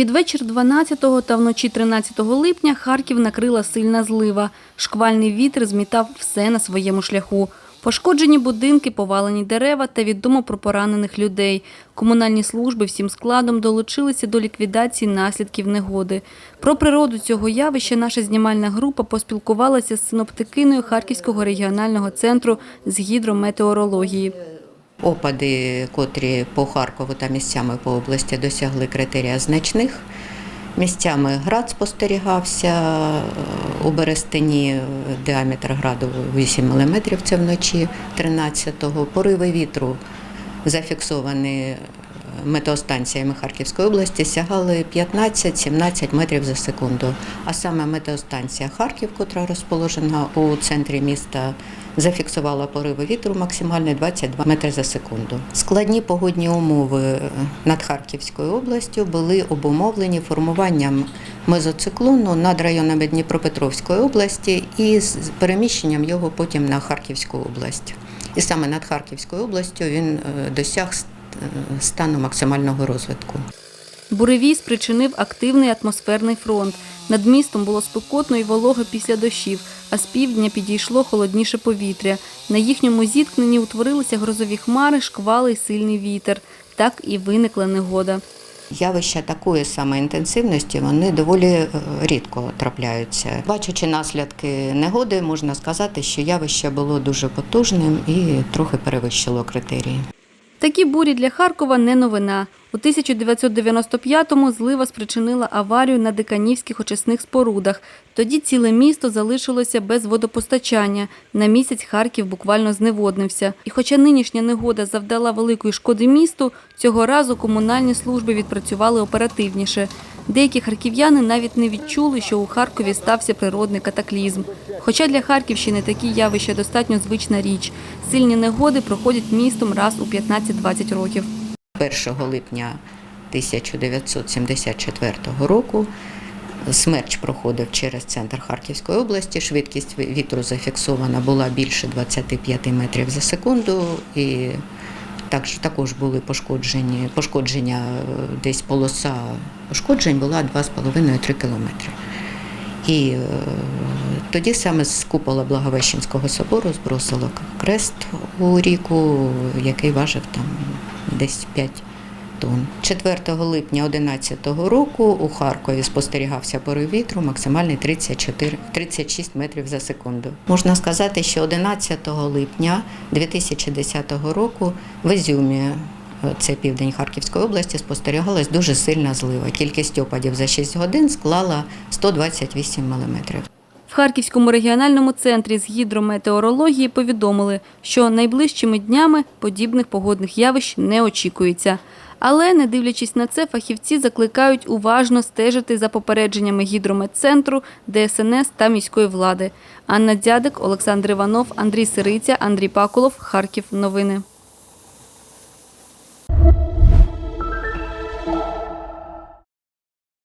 Під вечір 12 та вночі 13 липня Харків накрила сильна злива. Шквальний вітер змітав все на своєму шляху. Пошкоджені будинки, повалені дерева та відомо про поранених людей. Комунальні служби всім складом долучилися до ліквідації наслідків негоди. Про природу цього явища наша знімальна група поспілкувалася з синоптикиною Харківського регіонального центру з гідрометеорології. Опади, котрі по Харкову та місцями по області досягли критерія значних. Місцями град спостерігався е, у Берестині е, діаметр граду 8 мм, це вночі 13-го. Пориви вітру зафіксовані метеостанціями Харківської області сягали 15-17 метрів за секунду. А саме метеостанція Харків, котра розположена у центрі міста, зафіксувала пориви вітру максимальні 22 метри за секунду. Складні погодні умови над Харківською областю були обумовлені формуванням мезоциклону над районами Дніпропетровської області і з переміщенням його потім на Харківську область. І саме над Харківською областю він е, досяг стану максимального розвитку. Буревій спричинив активний атмосферний фронт. Над містом було спекотно і волого після дощів, а з півдня підійшло холодніше повітря. На їхньому зіткненні утворилися грозові хмари, шквали й сильний вітер. Так і виникла негода. Явища такої саме інтенсивності вони доволі е, рідко трапляються. Бачачи наслідки негоди, можна сказати, що явище було дуже потужним і трохи перевищило критерії. Такі бурі для Харкова не новина. У 1995-му злива спричинила аварію на Диканівських очисних спорудах. Тоді ціле місто залишилося без водопостачання. На місяць Харків буквально зневоднився. І хоча нинішня негода завдала великої шкоди місту, цього разу комунальні служби відпрацювали оперативніше. Деякі харків'яни навіть не відчули, що у Харкові стався природний катаклізм. Хоча для Харківщини такі явища достатньо звична річ. Сильні негоди проходять містом раз у 15-20 років. 1 липня 1974 року смерч проходив через центр Харківської області. Швидкість вітру зафіксована була більше 25 метрів за секунду. І також, також були пошкоджені, пошкодження е, десь полоса пошкоджень була 2,5-3 кілометри. І е, тоді саме з купола Благовещенського собору збросило крест у ріку, який важив там десь 5 тонн. 4 липня 2011 року у Харкові спостерігався порив вітру максимальний 34, 36 метрів за секунду. Можна сказати, що 11 липня 2010 року в Ізюмі це південь Харківської області, спостерігалась дуже сильна злива. Кількість опадів за 6 годин склала 128 мм. В Харківському регіональному центрі з гідрометеорології повідомили, що найближчими днями подібних погодних явищ не очікується. Але, не дивлячись на це, фахівці закликають уважно стежити за попередженнями гідрометцентру, ДСНС та міської влади. Анна Дзядик, Олександр Іванов, Андрій Сириця, Андрій Паколов, Харків. Новини.